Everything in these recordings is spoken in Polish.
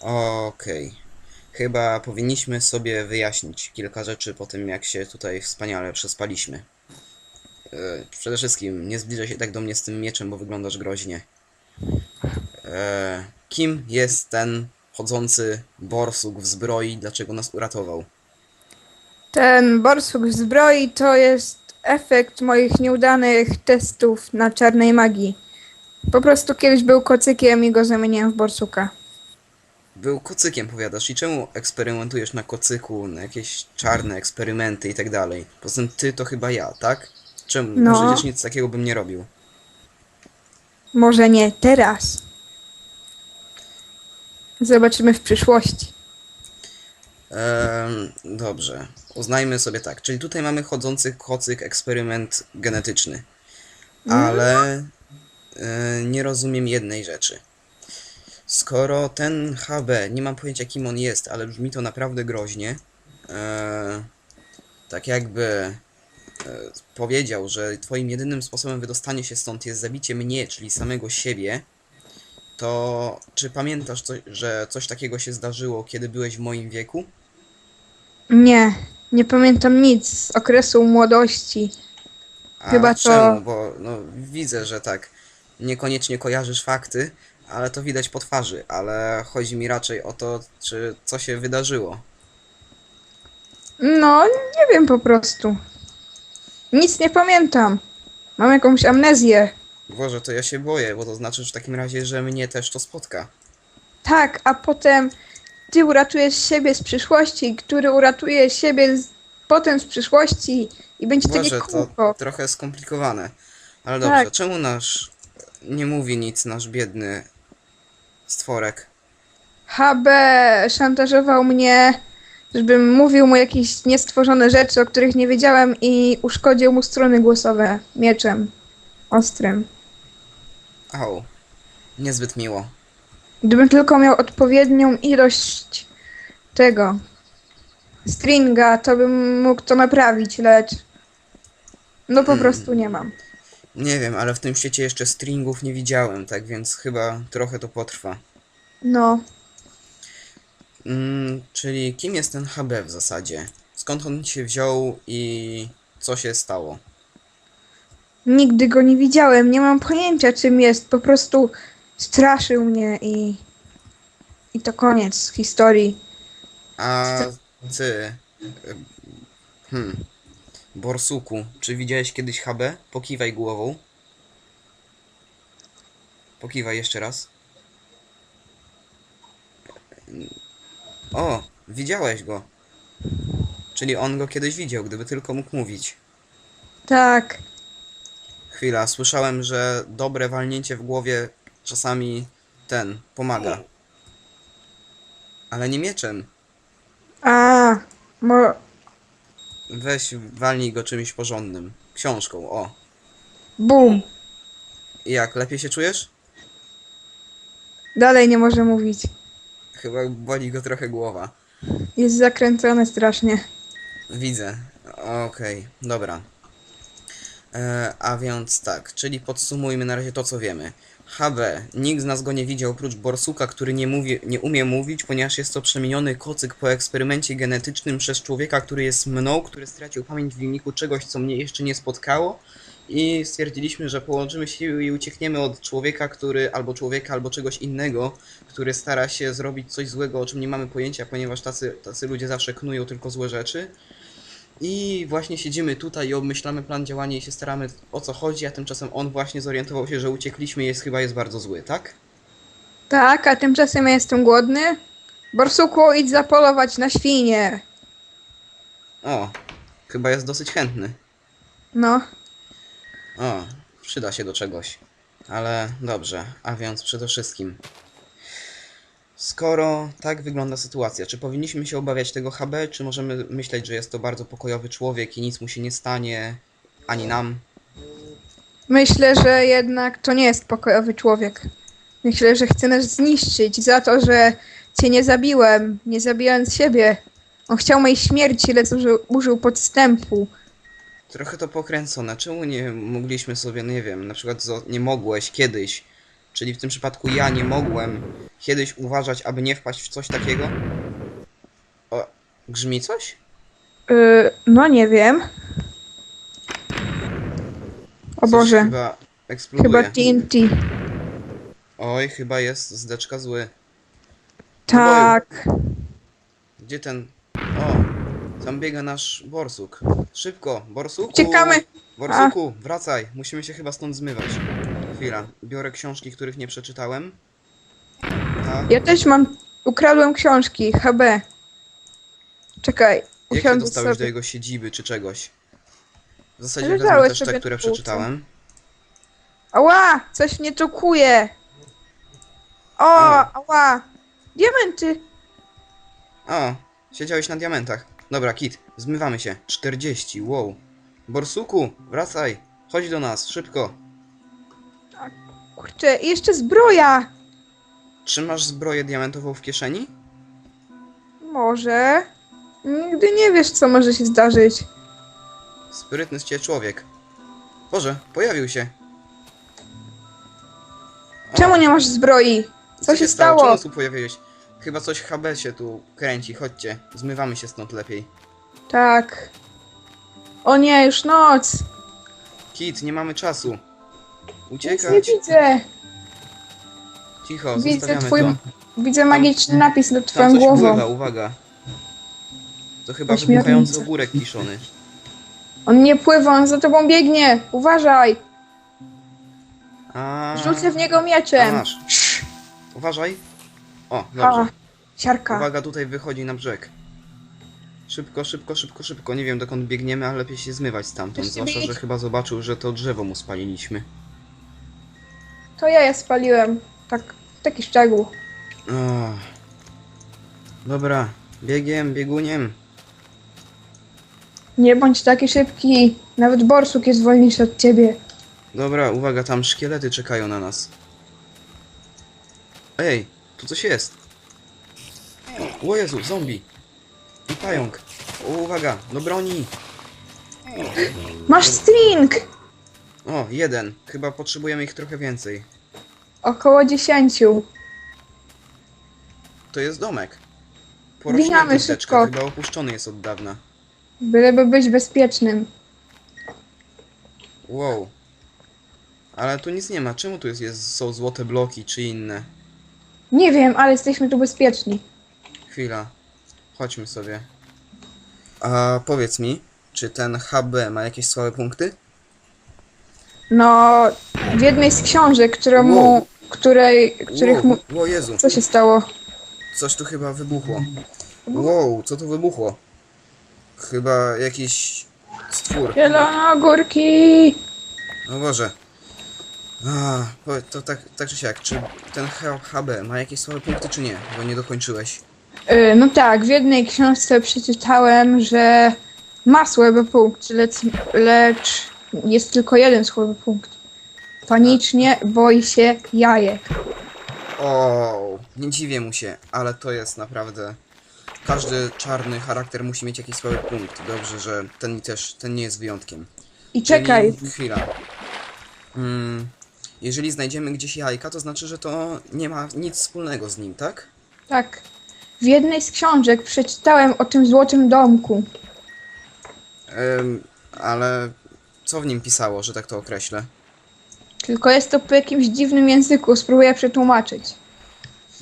Okej. Chyba powinniśmy sobie wyjaśnić kilka rzeczy po tym, jak się tutaj wspaniale przespaliśmy. E, Przede wszystkim nie zbliżaj się tak do mnie z tym mieczem, bo wyglądasz groźnie. E, Kim jest ten chodzący borsuk w zbroi? Dlaczego nas uratował? Ten borsuk w zbroi to jest efekt moich nieudanych testów na czarnej magii. Po prostu kiedyś był kocykiem i go zamieniłem w borsuka. Był kocykiem, powiadasz. I czemu eksperymentujesz na kocyku, na jakieś czarne eksperymenty i tak dalej? Poza tym ty to chyba ja, tak? Czemu? No. Przecież nic takiego bym nie robił. Może nie teraz. Zobaczymy w przyszłości. Ehm, dobrze. Uznajmy sobie tak. Czyli tutaj mamy chodzący kocyk eksperyment genetyczny. Ale e, nie rozumiem jednej rzeczy. Skoro ten HB, nie mam pojęcia kim on jest, ale brzmi to naprawdę groźnie, e, tak jakby e, powiedział, że twoim jedynym sposobem wydostania się stąd jest zabicie mnie, czyli samego siebie, to czy pamiętasz, co, że coś takiego się zdarzyło, kiedy byłeś w moim wieku? Nie, nie pamiętam nic z okresu młodości. A Chyba to- czemu? Bo no, widzę, że tak niekoniecznie kojarzysz fakty, ale to widać po twarzy, ale chodzi mi raczej o to, czy co się wydarzyło. No, nie wiem po prostu. Nic nie pamiętam. Mam jakąś amnezję. Boże, to ja się boję, bo to znaczy że w takim razie, że mnie też to spotka. Tak, a potem ty uratujesz siebie z przyszłości, który uratuje siebie z, potem z przyszłości i będzie takie Boże, to kółko. trochę skomplikowane. Ale Tak. dobrze, czemu nasz nie mówi nic nasz biedny stworek? HB szantażował mnie, żebym mówił mu jakieś niestworzone rzeczy, o których nie wiedziałem i uszkodził mu strony głosowe mieczem ostrym. Au, niezbyt miło. Gdybym tylko miał odpowiednią ilość tego stringa, to bym mógł to naprawić, lecz no po Hmm. prostu nie mam. Nie wiem, ale w tym świecie jeszcze stringów nie widziałem, tak więc chyba trochę to potrwa. No, Mm, czyli kim jest ten HB w zasadzie? Skąd on się wziął i co się stało? nigdy go nie widziałem, nie mam pojęcia czym jest, po prostu straszył mnie i i to koniec historii. A ty, hmm, Borsuku, czy widziałeś kiedyś HB? Pokiwaj głową. Pokiwaj jeszcze raz. O, widziałeś go. Czyli on go kiedyś widział, gdyby tylko mógł mówić. Tak, Chwila, słyszałem, że dobre walnięcie w głowie czasami ten pomaga. Ale nie mieczem. a mo, Weź walnij go czymś porządnym. Książką, o. bum, I jak, lepiej się czujesz? dalej nie może mówić. Chyba boli go trochę głowa. Jest zakręcony strasznie. Widzę. Okej, dobra. E, a więc tak, czyli podsumujmy na razie to, co wiemy. HB. Nikt z nas go nie widział oprócz Borsuka, który nie, mówi, nie umie mówić, ponieważ jest to przemieniony kocyk po eksperymencie genetycznym przez człowieka, który jest mną, który stracił pamięć w wyniku czegoś, co mnie jeszcze nie spotkało. I stwierdziliśmy, że połączymy siły i uciekniemy od człowieka, który albo człowieka, albo czegoś innego, który stara się zrobić coś złego, o czym nie mamy pojęcia, ponieważ tacy, tacy ludzie zawsze knują tylko złe rzeczy. I właśnie siedzimy tutaj i obmyślamy plan działania i się staramy o co chodzi, a tymczasem on właśnie zorientował się, że uciekliśmy i jest chyba jest bardzo zły, tak? Tak, a tymczasem ja jestem głodny. Borsuku, idź zapolować na świnie. O, chyba jest dosyć chętny. No, O, przyda się do czegoś. Ale dobrze, a więc przede wszystkim. Skoro tak wygląda sytuacja, czy powinniśmy się obawiać tego HB, czy możemy myśleć, że jest to bardzo pokojowy człowiek i nic mu się nie stanie, ani nam? myślę, że jednak to nie jest pokojowy człowiek. Myślę, że chce nas zniszczyć za to, że cię nie zabiłem, nie zabijając siebie. On chciał mojej śmierci, lecz użył, użył podstępu. Trochę to pokręcone. Czemu nie mogliśmy sobie, nie wiem, na przykład zo- nie mogłeś kiedyś czyli w tym przypadku ja nie mogłem kiedyś uważać, aby nie wpaść w coś takiego. O, grzmi coś? Y, no nie wiem. O Coś Boże, Chyba eksploduje. chyba TNT. Oj, chyba jest zdeczka zły. Tak. Gdzie ten... O, tam biega nasz borsuk. Szybko, borsuku! Uciekamy. Borsuku, wracaj. Musimy się chyba stąd zmywać. Chwila, biorę książki, których nie przeczytałem. Tak. Ja też mam. Ukradłem książki. HB. Czekaj. Jak się usiądę dostałeś do sobie. jego siedziby czy czegoś? W zasadzie wezmę też sobie te, które półce. przeczytałem. Ała! Coś mnie czukuje. O, O. ała! Diamenty! O, siedziałeś na diamentach. Dobra, Kit, zmywamy się. 40, wow. Borsuku, wracaj. Chodź do nas, szybko. Kurczę, jeszcze zbroja! Trzymasz zbroję diamentową w kieszeni? Może. Nigdy nie wiesz, co może się zdarzyć. Sprytny z ciebie człowiek. Boże, pojawił się. O, Czemu nie masz zbroi? Co, się stało? Czemu tu pojawiłeś? Chyba coś HB się tu kręci, chodźcie. Zmywamy się stąd lepiej. Tak. O nie, już noc. Kit, nie mamy czasu. Nic nie Uciekać. widzę. Cicho, Widzę zostawiamy twój- to. Widzę magiczny napis nad Tam twoją coś głową. pływa, uwaga. To chyba Ośmiornica. wybuchający ogórek kiszony. On nie pływa, on za tobą biegnie. Uważaj. A... Rzucę w niego A, mieczem. masz. Uważaj. O, A, dobrze. siarka. Uwaga, tutaj wychodzi na brzeg. Szybko, szybko, szybko, szybko. Nie wiem dokąd biegniemy, ale lepiej się zmywać stamtąd. Jeszcze Zwłaszcza, bieg. że chyba zobaczył, że to drzewo mu spaliliśmy. To ja je spaliłem. Tak, taki szczegół. O. Dobra, biegiem, bieguniem. Nie bądź taki szybki. Nawet borsuk jest wolniejszy od ciebie. Dobra, uwaga, tam szkielety czekają na nas. Ej, tu coś jest. O Jezu, zombie. I pająk. O, uwaga, do broni. Masz string! O, jeden. Chyba potrzebujemy ich trochę więcej. Około dziesięciu. To jest domek. Wbijamy Porośnięty szybko. chyba opuszczony jest od dawna. Byleby być bezpiecznym. Wow. Ale tu nic nie ma. Czemu tu jest, jest, są złote bloki czy inne? Nie wiem, ale jesteśmy tu bezpieczni. Chwila. Chodźmy sobie. A powiedz mi, czy ten HB ma jakieś słabe punkty? No, w jednej z książek, którą Wow. której, których mu... Wow, o Jezu, Co się stało? coś tu chyba wybuchło. Wow, co tu wybuchło? Chyba jakiś stwór. Zielone ogórki! No Boże. A, powiedz, to tak, tak czy siak, czy ten H- HB ma jakieś słabe punkty, czy nie? Bo nie dokończyłeś. Y, No tak, w jednej książce przeczytałem, że ma słaby punkt, lecz, lecz jest tylko jeden słaby punkt. Panicznie boi się jajek. O, nie dziwię mu się, ale to jest naprawdę. Każdy czarny charakter musi mieć jakiś słaby punkt. Dobrze, że ten też, ten nie jest wyjątkiem. I czekaj, Czyli, chwila. Mm, jeżeli znajdziemy gdzieś jajka, to znaczy, że to nie ma nic wspólnego z nim, tak? tak. W jednej z książek przeczytałem o tym złotym domku. Ym, ale co w nim pisało, że tak to określę? Tylko jest to po jakimś dziwnym języku, spróbuję przetłumaczyć.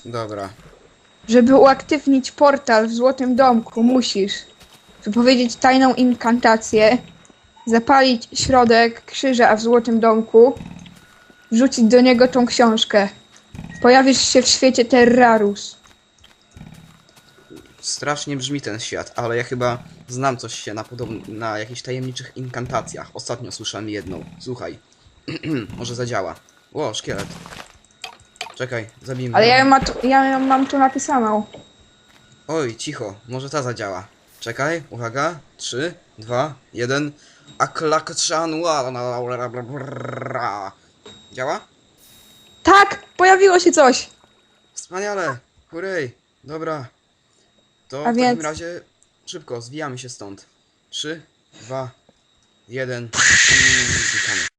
Dobra. Żeby uaktywnić portal w Złotym Domku, musisz wypowiedzieć tajną inkantację, zapalić środek krzyża w Złotym Domku, wrzucić do niego tą książkę. Pojawisz się w świecie Terrarus. Strasznie brzmi ten świat, ale ja chyba znam coś się na, na jakichś tajemniczych inkantacjach. Ostatnio słyszałem jedną. Słuchaj. Może zadziała. Ło, szkielet. Czekaj, zabijmy. Ale ja ją, ma tu, ja ją mam tu napisaną. Oj, cicho, może ta zadziała. Czekaj, uwaga. 3, 2, 1. Aklakczan. Działa? Tak! Pojawiło się coś! Wspaniale! Hurray! Dobra. To w więc- takim razie szybko, zwijamy się stąd. 3, 2, 1 i znikamy.